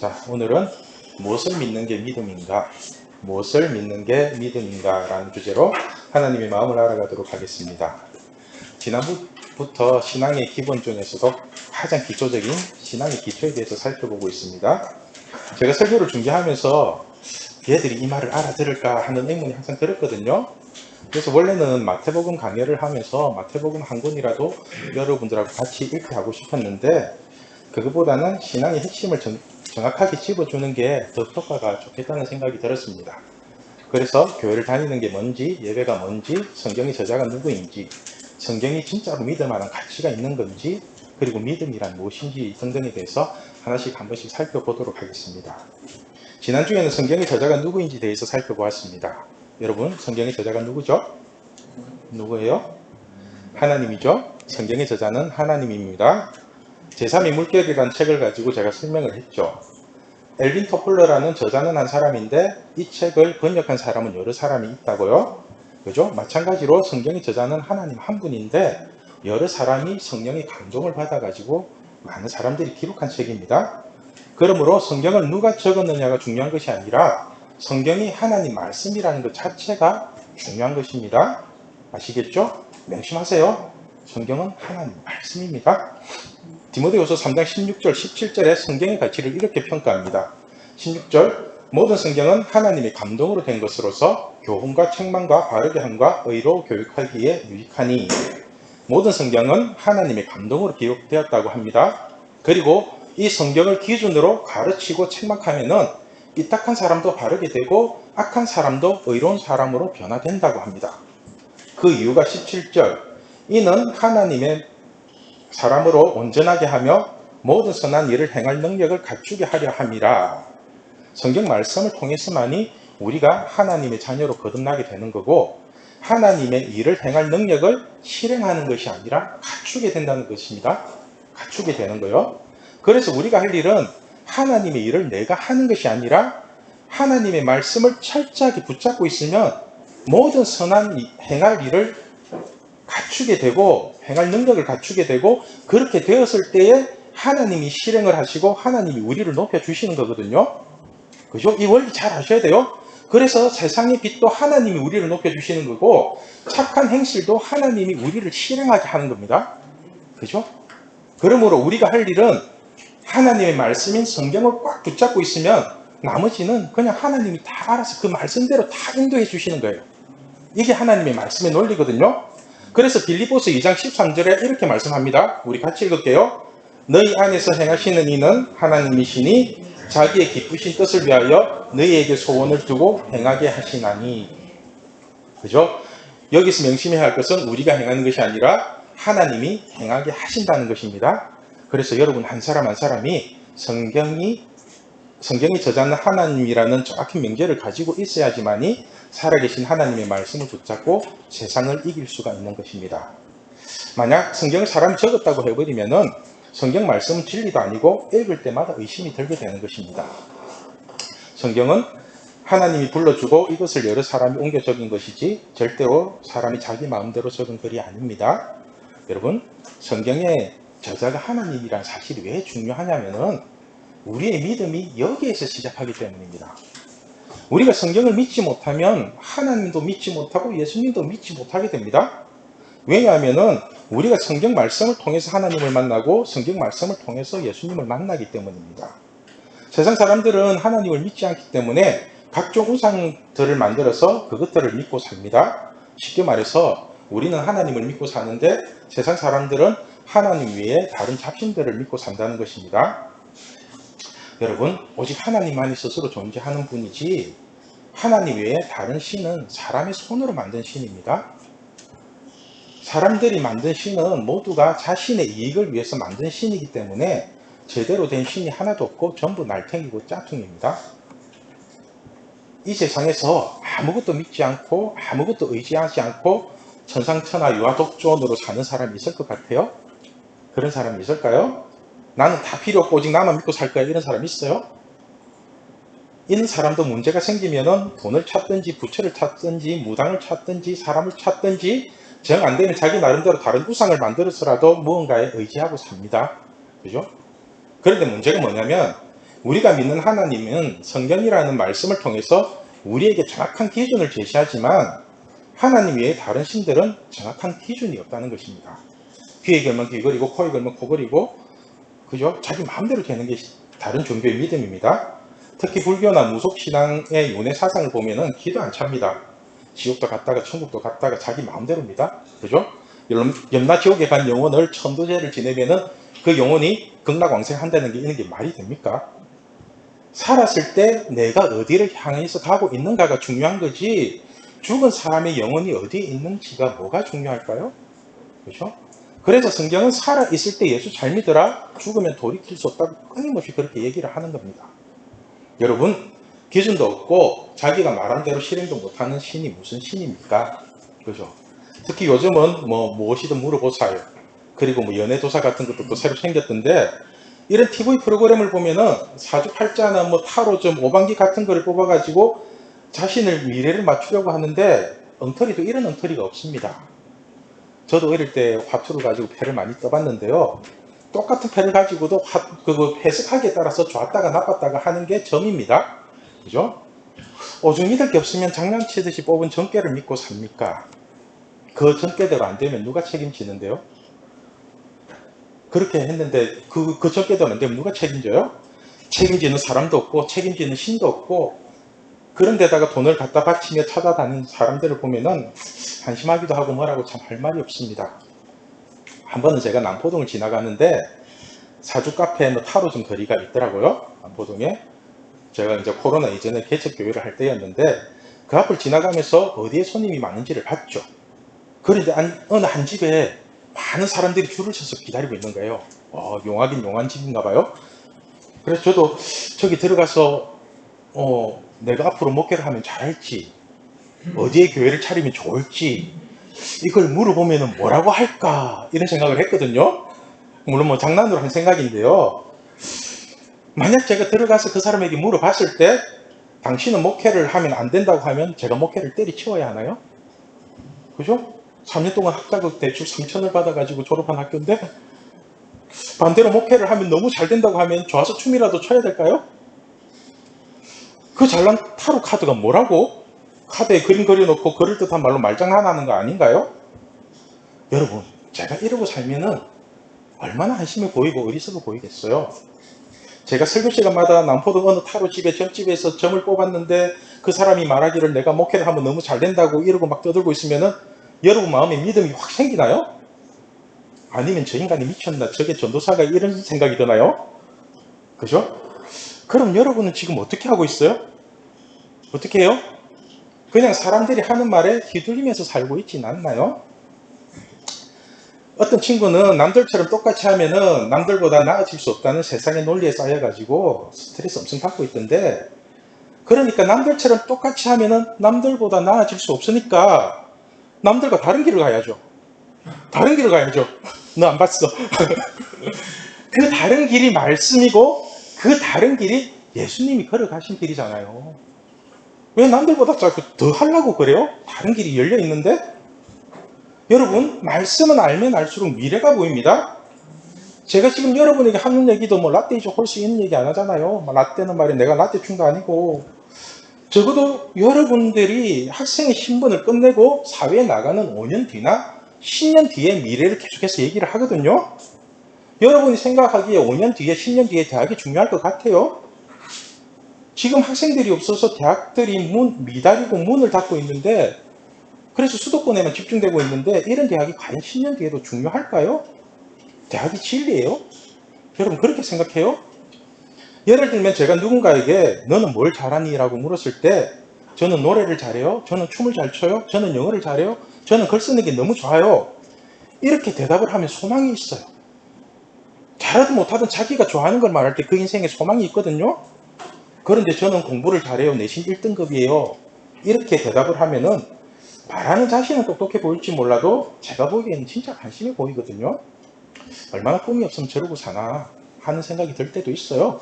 자, 오늘은 무엇을 믿는 게 믿음인가? 무엇을 믿는 게 믿음인가? 라는 주제로 하나님의 마음을 알아가도록 하겠습니다. 지난부터 신앙의 기본 중에서도 가장 기초적인 신앙의 기초에 대해서 살펴보고 있습니다. 제가 설교를 준비하면서 얘들이 이 말을 알아들을까 하는 의문이 항상 들었거든요. 그래서 원래는 마태복음 강의를 하면서 마태복음 한 권이라도 여러분들하고 같이 읽게 하고 싶었는데 그것보다는 신앙의 핵심을 정, 정확하게 집어주는 게 더 효과가 좋겠다는 생각이 들었습니다. 그래서 교회를 다니는 게 뭔지, 예배가 뭔지, 성경의 저자가 누구인지, 성경이 진짜로 믿을 만한 가치가 있는 건지, 그리고 믿음이란 무엇인지 등등에 대해서 하나씩 한 번씩 살펴보도록 하겠습니다. 지난주에는 성경의 저자가 누구인지 대해서 살펴보았습니다. 여러분, 성경의 저자가 누구죠? 누구예요? 하나님이죠? 성경의 저자는 하나님입니다. 제3의 물결이라는 책을 가지고 제가 설명을 했죠. 엘빈 토플러라는 저자는 한 사람인데 이 책을 번역한 사람은 여러 사람이 있다고요. 그죠? 마찬가지로 성경의 저자는 하나님 한 분인데 여러 사람이 성령의 감동을 받아가지고 많은 사람들이 기록한 책입니다. 그러므로 성경을 누가 적었느냐가 중요한 것이 아니라 성경이 하나님 말씀이라는 것 자체가 중요한 것입니다. 아시겠죠? 명심하세요. 성경은 하나님 말씀입니다. 디모데후서 3장 16절 17절에 성경의 가치를 이렇게 평가합니다. 16절 모든 성경은 하나님의 감동으로 된 것으로서 교훈과 책망과 바르게 함과 의로 교육하기에 유익하니 모든 성경은 하나님의 감동으로 기록되었다고 합니다. 그리고 이 성경을 기준으로 가르치고 책망하면은 삐딱한 사람도 바르게 되고 악한 사람도 의로운 사람으로 변화된다고 합니다. 그 이유가 17절 이는 하나님의 사람으로 온전하게 하며 모든 선한 일을 행할 능력을 갖추게 하려 함이라. 성경 말씀을 통해서만이 우리가 하나님의 자녀로 거듭나게 되는 거고 하나님의 일을 행할 능력을 실행하는 것이 아니라 갖추게 된다는 것입니다. 갖추게 되는 거요. 그래서 우리가 할 일은 하나님의 일을 내가 하는 것이 아니라 하나님의 말씀을 철저하게 붙잡고 있으면 모든 선한 이- 행할 일을 갖추게 되고 행할 능력을 갖추게 되고 그렇게 되었을 때에 하나님이 실행을 하시고 하나님이 우리를 높여 주시는 거거든요. 그죠? 이 원리 잘 아셔야 돼요. 그래서 세상의 빛도 하나님이 우리를 높여 주시는 거고 착한 행실도 하나님이 우리를 실행하게 하는 겁니다. 그죠? 그러므로 우리가 할 일은 하나님의 말씀인 성경을 꽉 붙잡고 있으면 나머지는 그냥 하나님이 다 알아서 그 말씀대로 다 인도해 주시는 거예요. 이게 하나님의 말씀의 논리거든요. 그래서 빌리포스 2장 13절에 이렇게 말씀합니다. 우리 같이 읽을게요. 너희 안에서 행하시는 이는 하나님이시니 자기의 기쁘신 뜻을 위하여 너희에게 소원을 두고 행하게 하시나니. 그죠? 여기서 명심해야 할 것은 우리가 행하는 것이 아니라 하나님이 행하게 하신다는 것입니다. 그래서 여러분 한 사람 한 사람이 성경이 성경이 저자는 하나님이라는 정확한 명제를 가지고 있어야지만이 살아계신 하나님의 말씀을 붙잡고 세상을 이길 수가 있는 것입니다. 만약 성경을 사람이 적었다고 해버리면은 성경 말씀은 진리도 아니고 읽을 때마다 의심이 들게 되는 것입니다. 성경은 하나님이 불러주고 이것을 여러 사람이 옮겨 적은 것이지 절대로 사람이 자기 마음대로 적은 글이 아닙니다. 여러분, 성경의 저자가 하나님이란 사실이 왜 중요하냐면은 우리의 믿음이 여기에서 시작하기 때문입니다. 우리가 성경을 믿지 못하면 하나님도 믿지 못하고 예수님도 믿지 못하게 됩니다. 왜냐하면은 우리가 성경 말씀을 통해서 하나님을 만나고 성경 말씀을 통해서 예수님을 만나기 때문입니다. 세상 사람들은 하나님을 믿지 않기 때문에 각종 우상들을 만들어서 그것들을 믿고 삽니다. 쉽게 말해서 우리는 하나님을 믿고 사는데 세상 사람들은 하나님 외에 다른 잡신들을 믿고 산다는 것입니다. 여러분, 오직 하나님만이 스스로 존재하는 분이지 하나님 외에 다른 신은 사람의 손으로 만든 신입니다. 사람들이 만든 신은 모두가 자신의 이익을 위해서 만든 신이기 때문에 제대로 된 신이 하나도 없고 전부 날탱이고 짝퉁입니다. 이 세상에서 아무것도 믿지 않고 아무것도 의지하지 않고 천상천하 유아독존으로 사는 사람이 있을 것 같아요? 그런 사람이 있을까요? 나는 다 필요 없고 오직 나만 믿고 살 거야 이런 사람 있어요? 이런 사람도 문제가 생기면은 돈을 찾든지 부채를 찾든지 무당을 찾든지 사람을 찾든지 정 안 되면 자기 나름대로 다른 우상을 만들어서라도 무언가에 의지하고 삽니다. 그죠? 그런데 문제가 뭐냐면 우리가 믿는 하나님은 성경이라는 말씀을 통해서 우리에게 정확한 기준을 제시하지만 하나님 외에 다른 신들은 정확한 기준이 없다는 것입니다. 귀에 걸면 귀 그리고 코에 걸면 코 그리고 그죠? 자기 마음대로 되는 게 다른 종교의 믿음입니다. 특히 불교나 무속신앙의 윤회 사상을 보면은 기도 안 찹니다. 지옥도 갔다가 천국도 갔다가 자기 마음대로입니다. 그죠? 염- 염라 지옥에 간 영혼을 천도제를 지내면은 그 영혼이 극락왕생한다는 게 있는 게 말이 됩니까? 살았을 때 내가 어디를 향해서 가고 있는가가 중요한 거지 죽은 사람의 영혼이 어디에 있는지가 뭐가 중요할까요? 그렇죠? 그래서 성경은 살아 있을 때 예수 잘 믿어라 죽으면 돌이킬 수 없다고 끊임없이 그렇게 얘기를 하는 겁니다. 여러분 기준도 없고 자기가 말한 대로 실행도 못하는 신이 무슨 신입니까? 그죠? 특히 요즘은 뭐 무엇이든 물어보사요. 그리고 뭐 연애도사 같은 것도 또 새로 생겼던데 이런 TV 프로그램을 보면은 사주팔자나 뭐 타로점 오방기 같은 거를 뽑아가지고 자신을 미래를 맞추려고 하는데 엉터리도 이런 엉터리가 없습니다. 저도 어릴 때 화투를 가지고 패를 많이 떠봤는데요. 똑같은 패를 가지고도 화, 그거 해석하기에 따라서 좋았다가 나빴다가 하는 게 점입니다. 그죠? 오죽 믿을 게 없으면 장난치듯이 뽑은 전깨를 믿고 삽니까? 그 전깨대로 안 되면 누가 책임지는데요? 그렇게 했는데 그, 그 전깨대로 안 되면 누가 책임져요? 책임지는 사람도 없고 책임지는 신도 없고 그런 데다가 돈을 갖다 바치며 찾아다니는 사람들을 보면은 한심하기도 하고 뭐라고 참 할 말이 없습니다. 한 번은 제가 남포동을 지나가는데 사주 카페에 뭐 타로 좀 거리가 있더라고요. 남포동에. 제가 이제 코로나 이전에 개척 교회를 할 때였는데 그 앞을 지나가면서 어디에 손님이 많은지를 봤죠. 그런데 한- 어느 한 집에 많은 사람들이 줄을 서서 기다리고 있는 거예요. 어, 용하긴 용한 집인가 봐요. 그래서 저도 저기 들어가서 어, 내가 앞으로 목회를 하면 잘할지 어디에 교회를 차리면 좋을지 이걸 물어보면 뭐라고 할까 이런 생각을 했거든요. 물론 뭐 장난으로 한 생각인데요. 만약 제가 들어가서 그 사람에게 물어봤을 때 당신은 목회를 하면 안 된다고 하면 제가 목회를 때리치워야 하나요? 그죠? 3년 동안 학자금 대출 3천을 받아가지고 졸업한 학교인데 반대로 목회를 하면 너무 잘 된다고 하면 좋아서 춤이라도 춰야 될까요? 그 잘난 타로 카드가 뭐라고? 카드에 그림 그려놓고 그럴 듯한 말로 말장난하는 거 아닌가요? 여러분, 제가 이러고 살면은 얼마나 한심해 보이고 어리석어 보이겠어요? 제가 설교 시간마다 남포동 어느 타로 집에 점집에서 점을 뽑았는데 그 사람이 말하기를 내가 목회를 하면 너무 잘 된다고 이러고 막 떠들고 있으면은 여러분 마음에 믿음이 확 생기나요? 아니면 저 인간이 미쳤나? 저게 전도사가 이런 생각이 드나요? 그죠? 그럼 여러분은 지금 어떻게 하고 있어요? 어떻게 해요? 그냥 사람들이 하는 말에 휘둘리면서 살고 있진 않나요? 어떤 친구는 남들처럼 똑같이 하면은 남들보다 나아질 수 없다는 세상의 논리에 쌓여가지고 스트레스 엄청 받고 있던데 그러니까 남들처럼 똑같이 하면은 남들보다 나아질 수 없으니까 남들과 다른 길을 가야죠. 다른 길을 가야죠. 너 안 봤어. 그 다른 길이 말씀이고 그 다른 길이 예수님이 걸어가신 길이잖아요. 왜 남들보다 자꾸 더 하려고 그래요? 다른 길이 열려 있는데? 여러분, 말씀은 알면 알수록 미래가 보입니다. 제가 지금 여러분에게 하는 얘기도 뭐 라떼이즈 홀수 있는 얘기 안 하잖아요. 뭐 라떼는 말이 내가 라떼 충도 아니고 적어도 여러분들이 학생의 신분을 끝내고 사회에 나가는 5년 뒤나 10년 뒤의 미래를 계속해서 얘기를 하거든요. 여러분이 생각하기에 5년 뒤에 10년 뒤에 대학이 중요할 것 같아요. 지금 학생들이 없어서 대학들이 문 미달이고 문을 닫고 있는데 그래서 수도권에만 집중되고 있는데 이런 대학이 과연 10년 뒤에도 중요할까요? 대학이 진리예요? 여러분 그렇게 생각해요? 예를 들면 제가 누군가에게 너는 뭘 잘하니? 라고 물었을 때 저는 노래를 잘해요. 저는 춤을 잘 춰요. 저는 영어를 잘해요. 저는 글 쓰는 게 너무 좋아요. 이렇게 대답을 하면 소망이 있어요. 잘하든 못하든 자기가 좋아하는 걸 말할 때 그 인생에 소망이 있거든요. 그런데 저는 공부를 잘해요. 내신 1등급이에요. 이렇게 대답을 하면은 말하는 자신은 똑똑해 보일지 몰라도 제가 보기에는 진짜 관심이 보이거든요. 얼마나 꿈이 없으면 저러고 사나 하는 생각이 들 때도 있어요.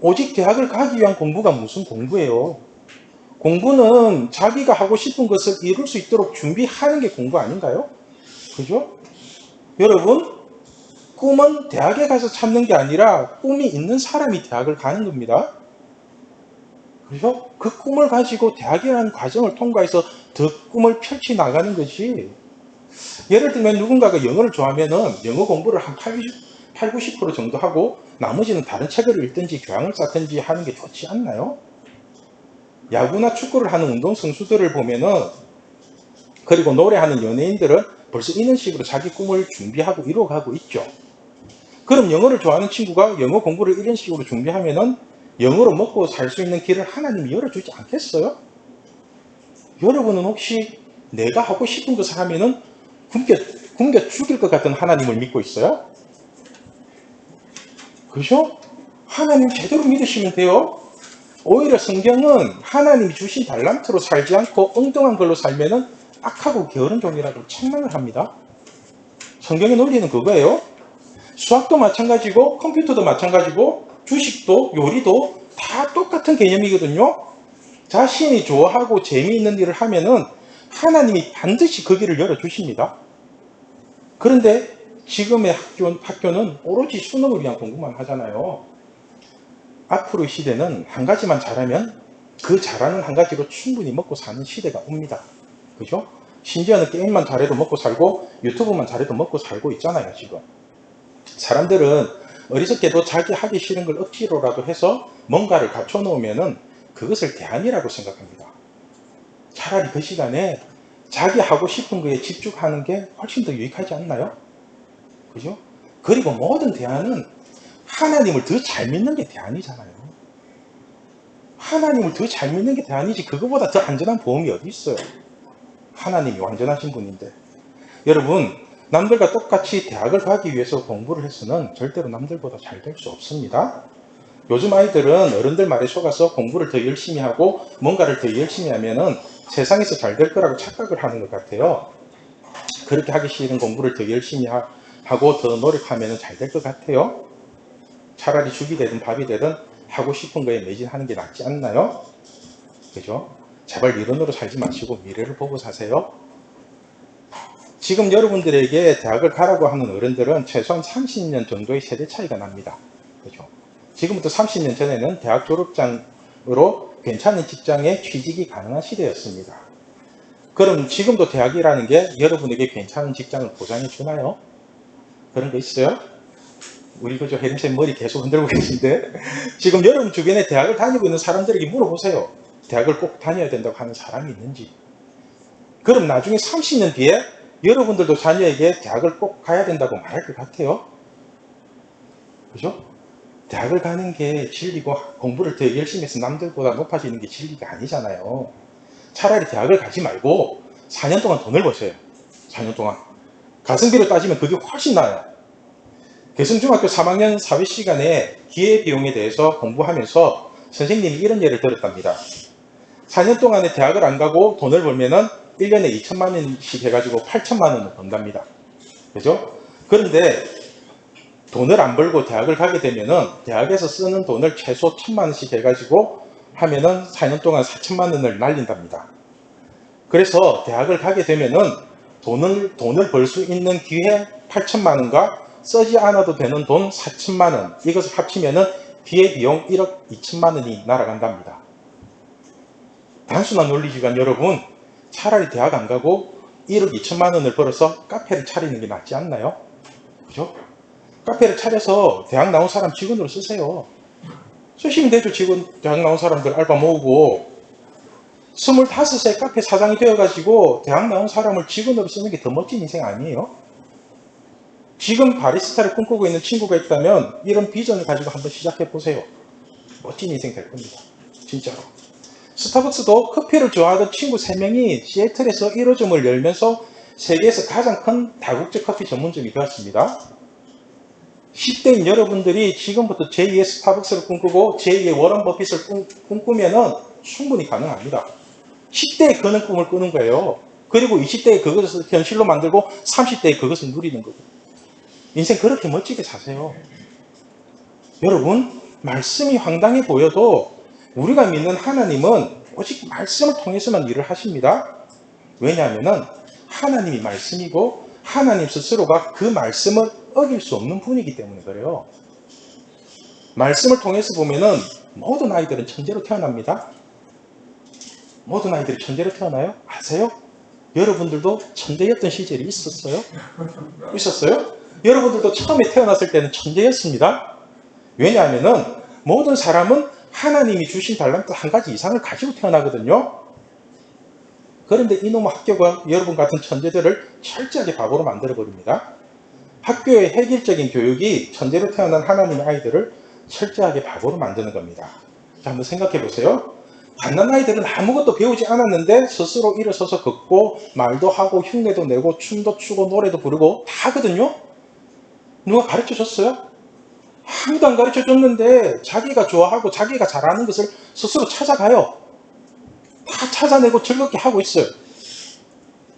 오직 대학을 가기 위한 공부가 무슨 공부예요? 공부는 자기가 하고 싶은 것을 이룰 수 있도록 준비하는 게 공부 아닌가요? 그죠? 여러분, 꿈은 대학에 가서 찾는 게 아니라 꿈이 있는 사람이 대학을 가는 겁니다. 그죠? 그 꿈을 가지고 대학이라는 과정을 통과해서 더 꿈을 펼치 나가는 것이 예를 들면 누군가가 영어를 좋아하면은 영어 공부를 한 80, 8, 90% 정도 하고 나머지는 다른 책을 읽든지 교양을 쌓든지 하는 게 좋지 않나요? 야구나 축구를 하는 운동 선수들을 보면은 그리고 노래하는 연예인들은 벌써 이런 식으로 자기 꿈을 준비하고 이루어가고 있죠. 그럼 영어를 좋아하는 친구가 영어 공부를 이런 식으로 준비하면은 영어로 먹고 살 수 있는 길을 하나님이 열어주지 않겠어요? 여러분은 혹시 내가 하고 싶은 것을 하면은 굶겨, 굶겨 죽일 것 같은 하나님을 믿고 있어요? 그죠? 하나님 제대로 믿으시면 돼요. 오히려 성경은 하나님이 주신 달란트로 살지 않고 엉뚱한 걸로 살면은 악하고 게으른 종이라고 책망을 합니다. 성경의 논리는 그거예요. 수학도 마찬가지고 컴퓨터도 마찬가지고 주식도 요리도 다 똑같은 개념이거든요. 자신이 좋아하고 재미있는 일을 하면은 하나님이 반드시 그 길을 열어주십니다. 그런데 지금의 학교, 학교는 오로지 수능을 위한 공부만 하잖아요. 앞으로의 시대는 한 가지만 잘하면 그 잘하는 한 가지로 충분히 먹고 사는 시대가 옵니다. 그죠? 심지어는 게임만 잘해도 먹고 살고 유튜브만 잘해도 먹고 살고 있잖아요, 지금. 사람들은 어리석게도 자기 하기 싫은 걸 억지로라도 해서 뭔가를 갖춰 놓으면은 그것을 대안이라고 생각합니다. 차라리 그 시간에 자기 하고 싶은 거에 집중하는 게 훨씬 더 유익하지 않나요? 그죠? 그리고 모든 대안은 하나님을 더 잘 믿는 게 대안이잖아요. 하나님을 더 잘 믿는 게 대안이지 그거보다 더 안전한 보험이 어디 있어요? 하나님이 완전하신 분인데. 여러분, 남들과 똑같이 대학을 가기 위해서 공부를 해서는 절대로 남들보다 잘 될 수 없습니다. 요즘 아이들은 어른들 말에 속아서 공부를 더 열심히 하고 뭔가를 더 열심히 하면은 세상에서 잘 될 거라고 착각을 하는 것 같아요. 그렇게 하기 싫은 공부를 더 열심히 하, 하고 더 노력하면 잘 될 것 같아요. 차라리 죽이 되든 밥이 되든 하고 싶은 거에 매진하는 게 낫지 않나요? 그죠? 제발 이론으로 살지 마시고 미래를 보고 사세요. 지금 여러분들에게 대학을 가라고 하는 어른들은 최소한 30년 정도의 세대 차이가 납니다. 그죠? 지금부터 30년 전에는 대학 졸업장으로 괜찮은 직장에 취직이 가능한 시대였습니다. 그럼 지금도 대학이라는 게 여러분에게 괜찮은 직장을 보장해 주나요? 그런 거 있어요? 우리 그저 혜림쌤 머리 계속 흔들고 계신데 지금 여러분 주변에 대학을 다니고 있는 사람들에게 물어보세요. 대학을 꼭 다녀야 된다고 하는 사람이 있는지. 그럼 나중에 30년 뒤에 여러분들도 자녀에게 대학을 꼭 가야 된다고 말할 것 같아요. 그죠? 대학을 가는 게 진리고 공부를 더 열심히 해서 남들보다 높아지는 게 진리가 아니잖아요. 차라리 대학을 가지 말고 4년 동안 돈을 버셔요. 4년 동안. 가성비로 따지면 그게 훨씬 나아요. 개성중학교 3학년 사회 시간에 기회비용에 대해서 공부하면서 선생님이 이런 예를 들었답니다. 4년 동안에 대학을 안 가고 돈을 벌면은 1년에 2천만 원씩 해가지고 8천만 원을 번답니다. 그죠? 그런데 돈을 안 벌고 대학을 가게 되면은 대학에서 쓰는 돈을 최소 1천만 원씩 해가지고 하면은 4년 동안 4천만 원을 날린답니다. 그래서 대학을 가게 되면은 돈을, 돈을 벌 수 있는 기회 8천만 원과 쓰지 않아도 되는 돈 4천만 원 이것을 합치면은 기회 비용 1억 2천만 원이 날아간답니다. 단순한 논리지만 여러분 차라리 대학 안 가고 1억 2천만 원을 벌어서 카페를 차리는 게 낫지 않나요? 그죠? 카페를 차려서 대학 나온 사람 직원으로 쓰세요. 쓰시면 되죠. 직원, 대학 나온 사람들 알바 모으고 25세 카페 사장이 되어가지고 대학 나온 사람을 직원으로 쓰는 게 더 멋진 인생 아니에요? 지금 바리스타를 꿈꾸고 있는 친구가 있다면 이런 비전을 가지고 한번 시작해 보세요. 멋진 인생 될 겁니다. 진짜로. 스타벅스도 커피를 좋아하던 친구 3명이 시애틀에서 1호점을 열면서 세계에서 가장 큰 다국적 커피 전문점이 되었습니다. 10대인 여러분들이 지금부터 제2의 스타벅스를 꿈꾸고 제2의 워런 버핏을 꿈, 꿈꾸면 충분히 가능합니다. 10대에 그는 꿈을 꾸는 거예요. 그리고 20대에 그것을 현실로 만들고 30대에 그것을 누리는 거고. 인생 그렇게 멋지게 사세요. 여러분, 말씀이 황당해 보여도 우리가 믿는 하나님은 오직 말씀을 통해서만 일을 하십니다. 왜냐하면 하나님이 말씀이고 하나님 스스로가 그 말씀을 어길 수 없는 분이기 때문에 그래요. 말씀을 통해서 보면은 모든 아이들은 천재로 태어납니다. 모든 아이들이 천재로 태어나요? 아세요? 여러분들도 천재였던 시절이 있었어요? 있었어요? 여러분들도 처음에 태어났을 때는 천재였습니다. 왜냐하면은 모든 사람은 하나님이 주신 달란트 한 가지 이상을 가지고 태어나거든요. 그런데 이놈의 학교가 여러분 같은 천재들을 철저하게 바보로 만들어 버립니다. 학교의 획일적인 교육이 천재로 태어난 하나님의 아이들을 철저하게 바보로 만드는 겁니다. 자, 한번 생각해 보세요. 갓난 아이들은 아무것도 배우지 않았는데 스스로 일어서서 걷고 말도 하고 흉내도 내고 춤도 추고 노래도 부르고 다 하거든요. 누가 가르쳐 줬어요? 아무도 안 가르쳐 줬는데 자기가 좋아하고 자기가 잘하는 것을 스스로 찾아가요. 다 찾아내고 즐겁게 하고 있어요.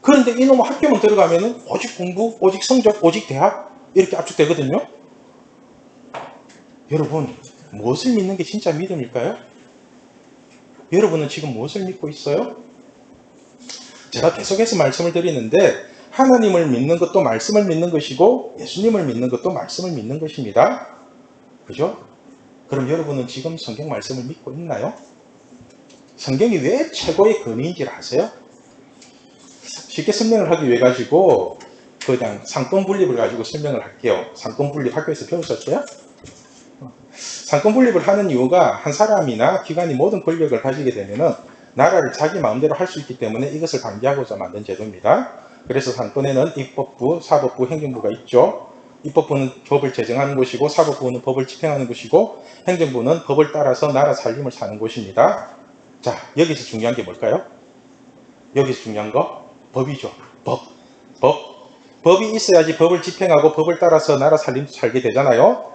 그런데 이놈의 학교만 들어가면은 오직 공부, 오직 성적, 오직 대학 이렇게 압축되거든요. 여러분, 무엇을 믿는 게 진짜 믿음일까요? 여러분은 지금 무엇을 믿고 있어요? 제가 계속해서 말씀을 드리는데 하나님을 믿는 것도 말씀을 믿는 것이고 예수님을 믿는 것도 말씀을 믿는 것입니다. 그죠? 그럼 여러분은 지금 성경 말씀을 믿고 있나요? 성경이 왜 최고의 근위인지 아세요? 쉽게 설명을 하기 위해 가지고 그냥 상권 분립을 가지고 설명을 할게요. 상권 분립 학교에서 배우셨어요? 상권 분립을 하는 이유가 한 사람이나 기관이 모든 권력을 가지게 되면은 나라를 자기 마음대로 할 수 있기 때문에 이것을 방지하고자 만든 제도입니다. 그래서 상권에는 입법부, 사법부, 행정부가 있죠. 입법부는 법을 제정하는 곳이고 사법부는 법을 집행하는 곳이고 행정부는 법을 따라서 나라 살림을 사는 곳입니다. 자, 여기서 중요한 게 뭘까요? 여기서 중요한 거 법이죠. 법. 법. 법이 있어야지 법을 집행하고 법을 따라서 나라 살림 살게 되잖아요.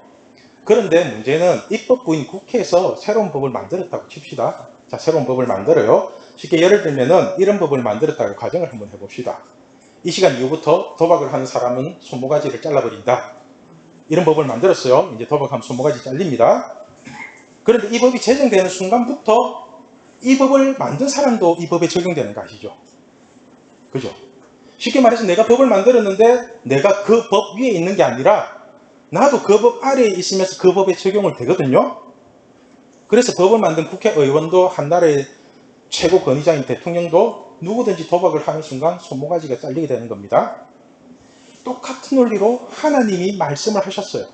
그런데 문제는 입법부인 국회에서 새로운 법을 만들었다고 칩시다. 자, 새로운 법을 만들어요. 쉽게 예를 들면은 이런 법을 만들었다고 가정을 한번 해봅시다. 이 시간 이후부터 도박을 하는 사람은 손모가지를 잘라버린다. 이런 법을 만들었어요. 이제 도박하면 손모가지 잘립니다. 그런데 이 법이 제정되는 순간부터 이 법을 만든 사람도 이 법에 적용되는 거 아시죠? 그죠? 쉽게 말해서 내가 법을 만들었는데 내가 그 법 위에 있는 게 아니라 나도 그 법 아래에 있으면서 그 법에 적용을 되거든요. 그래서 법을 만든 국회의원도 한 나라의 최고 권위자인 대통령도 누구든지 도박을 하는 순간 손모가지가 잘리게 되는 겁니다. 똑같은 논리로 하나님이 말씀을 하셨어요.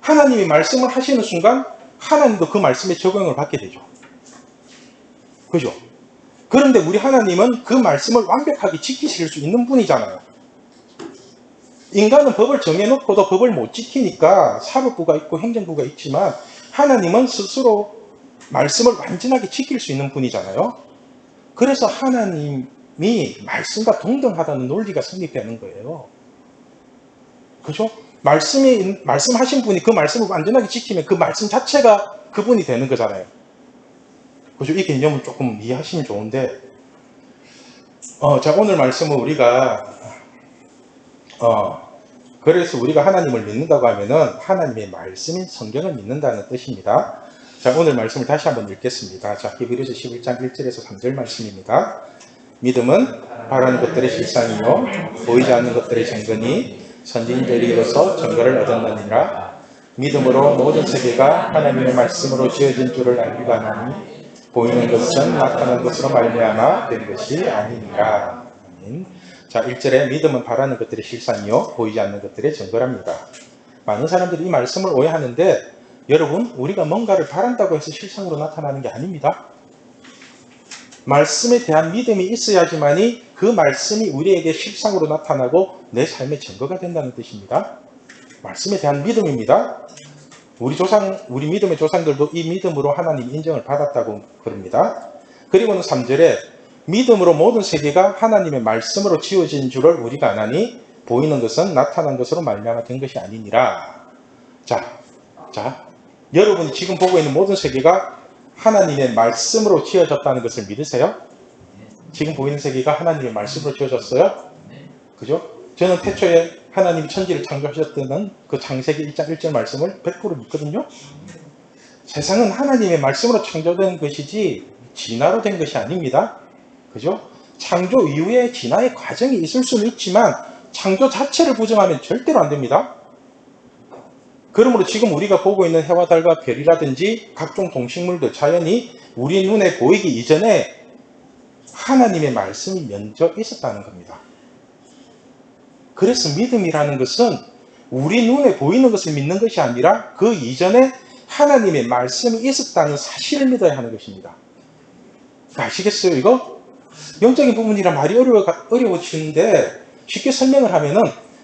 하나님이 말씀을 하시는 순간 하나님도 그 말씀에 적용을 받게 되죠. 그죠? 그런데 우리 하나님은 그 말씀을 완벽하게 지키실 수 있는 분이잖아요. 인간은 법을 정해놓고도 법을 못 지키니까 사법부가 있고 행정부가 있지만 하나님은 스스로 말씀을 완전하게 지킬 수 있는 분이잖아요. 그래서 하나님이 말씀과 동등하다는 논리가 성립되는 거예요. 그죠? 말씀이, 말씀하신 분이 그 말씀을 완전하게 지키면 그 말씀 자체가 그분이 되는 거잖아요. 그죠? 이 개념은 조금 이해하시면 좋은데, 어, 자, 오늘 말씀은 우리가, 어, 그래서 우리가 하나님을 믿는다고 하면은 하나님의 말씀인 성경을 믿는다는 뜻입니다. 자, 오늘 말씀을 다시 한번 읽겠습니다. 자, 히브리서 11장 1절에서 3절 말씀입니다. 믿음은 바라는 것들의 실상이요 보이지 않는 것들의 증거니 선진들이 이로써 증거를 얻었느니라. 믿음으로 모든 세계가 하나님의 말씀으로 지어진 줄을 알기가 하나니 보이는 것은 나타난 것으로 말미암아 된 것이 아니니라. 아멘. 자, 1절에 믿음은 바라는 것들의 실상이요 보이지 않는 것들의 증거랍니다. 많은 사람들이 이 말씀을 오해하는데 여러분, 우리가 뭔가를 바란다고 해서 실상으로 나타나는 게 아닙니다. 말씀에 대한 믿음이 있어야지만이 그 말씀이 우리에게 실상으로 나타나고 내 삶의 증거가 된다는 뜻입니다. 말씀에 대한 믿음입니다. 우리 조상, 우리 믿음의 조상들도 이 믿음으로 하나님 인정을 받았다고 그럽니다. 그리고는 3절에 믿음으로 모든 세계가 하나님의 말씀으로 지어진 줄을 우리가 아나니 보이는 것은 나타난 것으로 말미암아 된 것이 아니니라. 자, 자, 여러분이 지금 보고 있는 모든 세계가 하나님의 말씀으로 지어졌다는 것을 믿으세요? 지금 보이는 세계가 하나님의 말씀으로 지어졌어요? 그죠? 저는 태초에 하나님이 천지를 창조하셨다는 그 창세기 1장 1절 말씀을 100% 믿거든요. 세상은 하나님의 말씀으로 창조된 것이지 진화로 된 것이 아닙니다. 그죠? 창조 이후에 진화의 과정이 있을 수는 있지만 창조 자체를 부정하면 절대로 안 됩니다. 그러므로 지금 우리가 보고 있는 해와 달과 별이라든지 각종 동식물들, 자연이 우리 눈에 보이기 이전에 하나님의 말씀이 먼저 있었다는 겁니다. 그래서 믿음이라는 것은 우리 눈에 보이는 것을 믿는 것이 아니라 그 이전에 하나님의 말씀이 있었다는 사실을 믿어야 하는 것입니다. 아시겠어요, 이거? 영적인 부분이라 말이 어려워, 어려워지는데 쉽게 설명을 하면은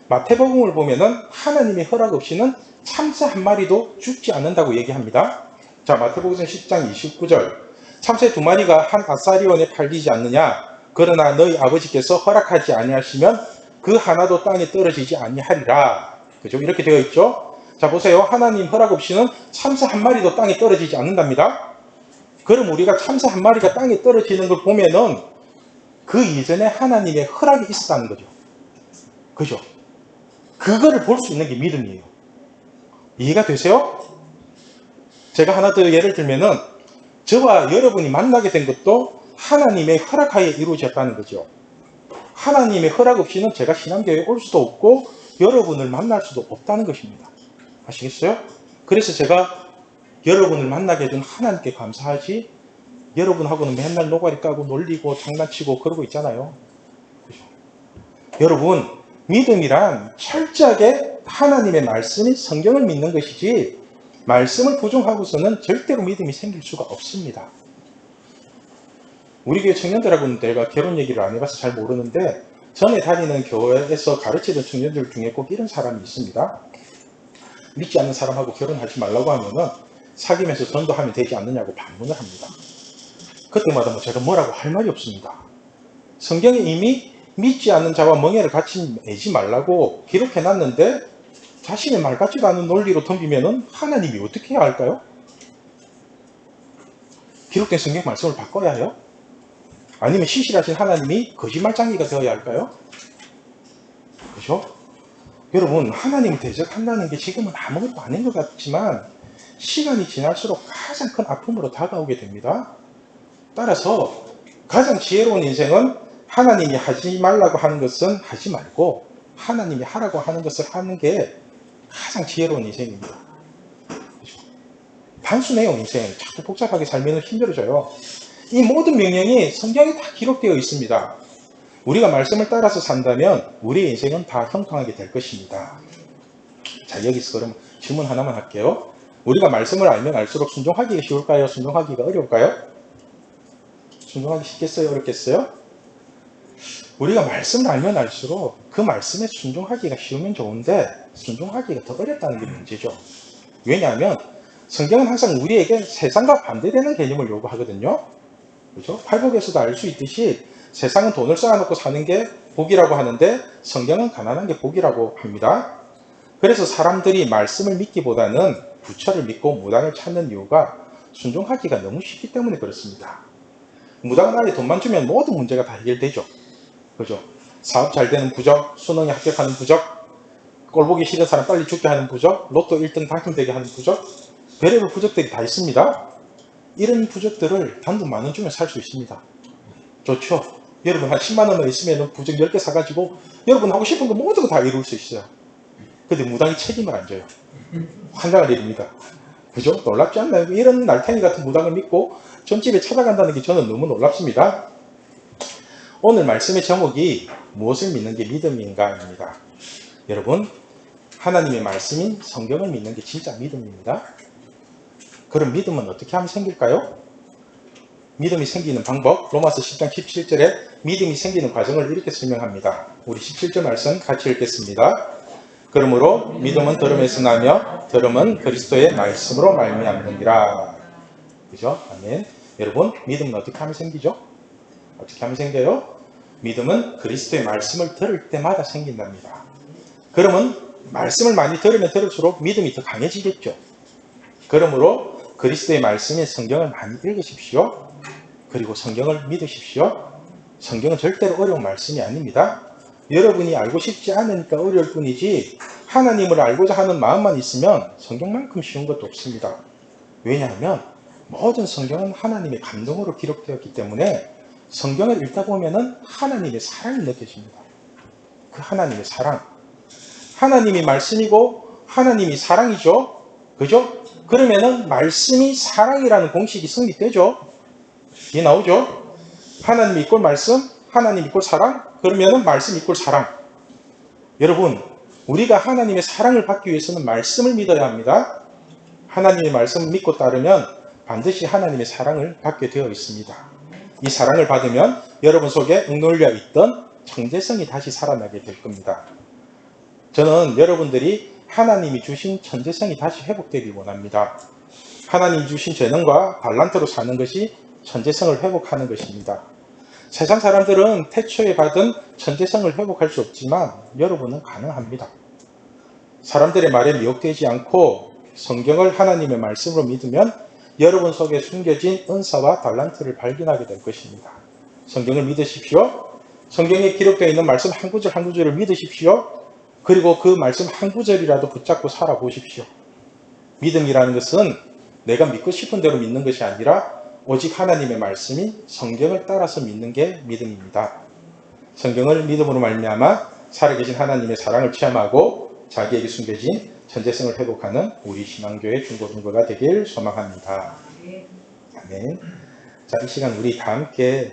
마태복음을 보면은 하나님의 허락 없이는 참새 한 마리도 죽지 않는다고 얘기합니다. 자, 마태복음 10장 29절. 참새 두 마리가 한 아사리온에 팔리지 않느냐? 그러나 너희 아버지께서 허락하지 아니하시면 그 하나도 땅에 떨어지지 아니하리라. 그죠? 이렇게 되어 있죠? 자, 보세요. 하나님 허락 없이는 참새 한 마리도 땅에 떨어지지 않는답니다. 그럼 우리가 참새 한 마리가 땅에 떨어지는 걸 보면은 그 이전에 하나님의 허락이 있었다는 거죠. 그죠? 그거를 볼 수 있는 게 믿음이에요. 이해가 되세요? 제가 하나 더 예를 들면은 저와 여러분이 만나게 된 것도 하나님의 허락하에 이루어졌다는 거죠. 하나님의 허락 없이는 제가 신앙교회에 올 수도 없고 여러분을 만날 수도 없다는 것입니다. 아시겠어요? 그래서 제가 여러분을 만나게 된 하나님께 감사하지 여러분하고는 맨날 노가리 까고 놀리고 장난치고 그러고 있잖아요. 그죠? 여러분 믿음이란 철저하게 하나님의 말씀이 성경을 믿는 것이지 말씀을 부정하고서는 절대로 믿음이 생길 수가 없습니다. 우리 교회 청년들하고는 내가 결혼 얘기를 안 해봐서 잘 모르는데 전에 다니는 교회에서 가르치는 청년들 중에 꼭 이런 사람이 있습니다. 믿지 않는 사람하고 결혼하지 말라고 하면은 사귀면서 전도하면 되지 않느냐고 반문을 합니다. 그때마다 뭐 제가 뭐라고 할 말이 없습니다. 성경에 이미 믿지 않는 자와 멍해를 같이 매지 말라고 기록해 놨는데 자신의 말 같지도 않은 논리로 덤비면은 하나님이 어떻게 해야 할까요? 기록된 성경 말씀을 바꿔야 해요? 아니면 시실하신 하나님이 거짓말장이가 되어야 할까요? 그죠? 여러분, 하나님을 대적한다는 게 지금은 아무것도 아닌 것 같지만 시간이 지날수록 가장 큰 아픔으로 다가오게 됩니다. 따라서 가장 지혜로운 인생은 하나님이 하지 말라고 하는 것은 하지 말고 하나님이 하라고 하는 것을 하는 게 가장 지혜로운 인생입니다. 그죠? 단순해요, 인생. 자꾸 복잡하게 살면 힘들어져요. 이 모든 명령이 성경에 다 기록되어 있습니다. 우리가 말씀을 따라서 산다면 우리의 인생은 다 형통하게 될 것입니다. 자, 여기서 그럼 질문 하나만 할게요. 우리가 말씀을 알면 알수록 순종하기가 쉬울까요? 순종하기가 어려울까요? 순종하기 쉽겠어요? 어렵겠어요? 우리가 말씀을 알면 알수록 그 말씀에 순종하기가 쉬우면 좋은데 순종하기가 더 어렵다는 게 문제죠. 왜냐하면 성경은 항상 우리에게 세상과 반대되는 개념을 요구하거든요. 그죠? 팔복에서도 알 수 있듯이 세상은 돈을 쌓아놓고 사는 게 복이라고 하는데 성경은 가난한 게 복이라고 합니다. 그래서 사람들이 말씀을 믿기보다는 부처를 믿고 무당을 찾는 이유가 순종하기가 너무 쉽기 때문에 그렇습니다. 무당 안에 돈만 주면 모든 문제가 다 해결되죠. 그죠? 사업 잘 되는 부적, 수능에 합격하는 부적, 꼴보기 싫은 사람 빨리 죽게 하는 부적, 로또 1등 당첨되게 하는 부적, 별의별 부적들이 다 있습니다. 이런 부적들을 단돈 만 원 주면 살 수 있습니다. 좋죠? 여러분 한 10만 원만 있으면 부적 10개 사가지고 여러분 하고 싶은 거 모두 다 이룰 수 있어요. 근데 무당이 책임을 안 져요. 환장을 내립니다. 그죠? 놀랍지 않나요? 이런 날탱이 같은 무당을 믿고 점집에 찾아간다는 게 저는 너무 놀랍습니다. 오늘 말씀의 제목이 무엇을 믿는 게 믿음인가입니다. 여러분, 하나님의 말씀인 성경을 믿는 게 진짜 믿음입니다. 그럼 믿음은 어떻게 하면 생길까요? 믿음이 생기는 방법, 로마서 10장 17절에 믿음이 생기는 과정을 이렇게 설명합니다. 우리 17절 말씀 같이 읽겠습니다. 그러므로 믿음은 들음에서 나며 들음은 그리스도의 말씀으로 말미암느니라. 그죠? 아멘. 여러분, 믿음은 어떻게 하면 생기죠? 어떻게 하면 생겨요? 믿음은 그리스도의 말씀을 들을 때마다 생긴답니다. 그러면 말씀을 많이 들으면 들을수록 믿음이 더 강해지겠죠. 그러므로 그리스도의 말씀인 성경을 많이 읽으십시오. 그리고 성경을 믿으십시오. 성경은 절대로 어려운 말씀이 아닙니다. 여러분이 알고 싶지 않으니까 어려울 뿐이지 하나님을 알고자 하는 마음만 있으면 성경만큼 쉬운 것도 없습니다. 왜냐하면 모든 성경은 하나님의 감동으로 기록되었기 때문에 성경을 읽다 보면은 하나님의 사랑이 느껴집니다. 그 하나님의 사랑. 하나님이 말씀이고 하나님이 사랑이죠. 그죠? 그러면은 말씀이 사랑이라는 공식이 성립되죠. 이게 나오죠? 하나님 이꼴 말씀, 하나님 이꼴 사랑, 그러면은 말씀 이꼴 사랑. 여러분, 우리가 하나님의 사랑을 받기 위해서는 말씀을 믿어야 합니다. 하나님의 말씀을 믿고 따르면 반드시 하나님의 사랑을 받게 되어 있습니다. 이 사랑을 받으면 여러분 속에 억눌려 있던 정체성이 다시 살아나게 될 겁니다. 저는 여러분들이 하나님이 주신 천재성이 다시 회복되길 원합니다. 하나님이 주신 재능과 달란트로 사는 것이 천재성을 회복하는 것입니다. 세상 사람들은 태초에 받은 천재성을 회복할 수 없지만 여러분은 가능합니다. 사람들의 말에 미혹되지 않고 성경을 하나님의 말씀으로 믿으면 여러분 속에 숨겨진 은사와 달란트를 발견하게 될 것입니다. 성경을 믿으십시오. 성경에 기록되어 있는 말씀 한 구절 한 구절을 믿으십시오. 그리고 그 말씀 한 구절이라도 붙잡고 살아보십시오. 믿음이라는 것은 내가 믿고 싶은 대로 믿는 것이 아니라 오직 하나님의 말씀이 성경을 따라서 믿는 게 믿음입니다. 성경을 믿음으로 말미암아 살아계신 하나님의 사랑을 체험하고 자기에게 숨겨진 전재성을 회복하는 우리 신앙교회 중고등부가 되길 소망합니다. 아멘. 자, 이 시간 우리 다 함께